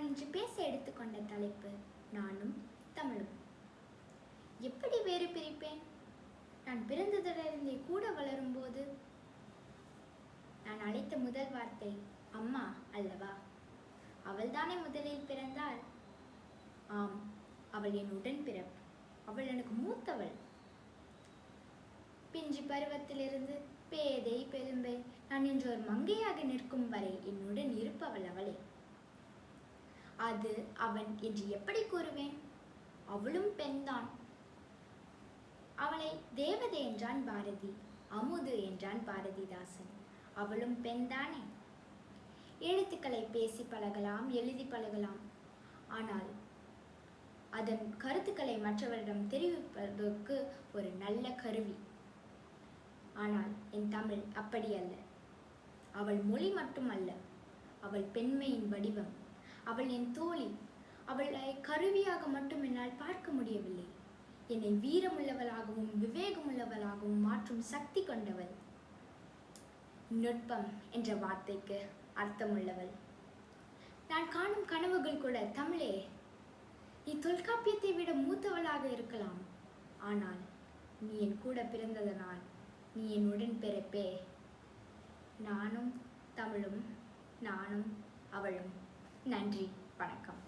நான் இன்று பேச எடுத்துக்கொண்ட தலைப்பு நானும் தமிழும். எப்படி வேறு பிரிப்பேன்? நான் பிறந்ததிலிருந்தே கூட வளரும்போது நான் அழைத்த முதல் வார்த்தை அம்மா அல்லவா? அவள்தானே முதலில் பிறந்தாள்? ஆம் அவள் என் உடன் பிறப்பு அவள் எனக்கு மூத்தவள். பிஞ்சு பருவத்திலிருந்து பேதை பெரும்பை நான் இன்று ஒரு மங்கையாக நிற்கும் வரை என்னுடன் இருப்பவள் அவளே. அது அவன் என்று எப்படி கூறுவேன்? அவளும் பெண்தான். அவளை தேவதை என்றான் பாரதி அமுது என்றான் பாரதிதாசன். அவளும் பெண்தானே? எழுத்துக்களை பேசி பழகலாம் எழுதி பழகலாம். ஆனால் அதன் கருத்துக்களை மற்றவரிடம் தெரிவிப்பதற்கு ஒரு நல்ல கருவி. ஆனால் என் தமிழ் அப்படி அல்ல. அவள் மொழி மட்டும் அல்ல அவள் பெண்மையின் வடிவம். அவள் என் தோழி. அவளை கருவியாக மட்டும் என்னால் பார்க்க முடியவில்லை. என்னை வீரமுள்ளவளாகவும் விவேகமுள்ளவளாகவும் மாற்றும் சக்தி கொண்டவள். நுட்பம் என்ற வார்த்தைக்கு அர்த்தமுள்ளவள். நான் காணும் கனவுகள் கூட தமிழே. நீ தொல்காப்பியத்தை விட மூத்தவளாக இருக்கலாம். ஆனால் நீ என் கூட பிறந்ததனால் நீ என் உடன் பிறப்பே. நானும் தமிழும் நானும் அவளும். நன்றி வணக்கம்.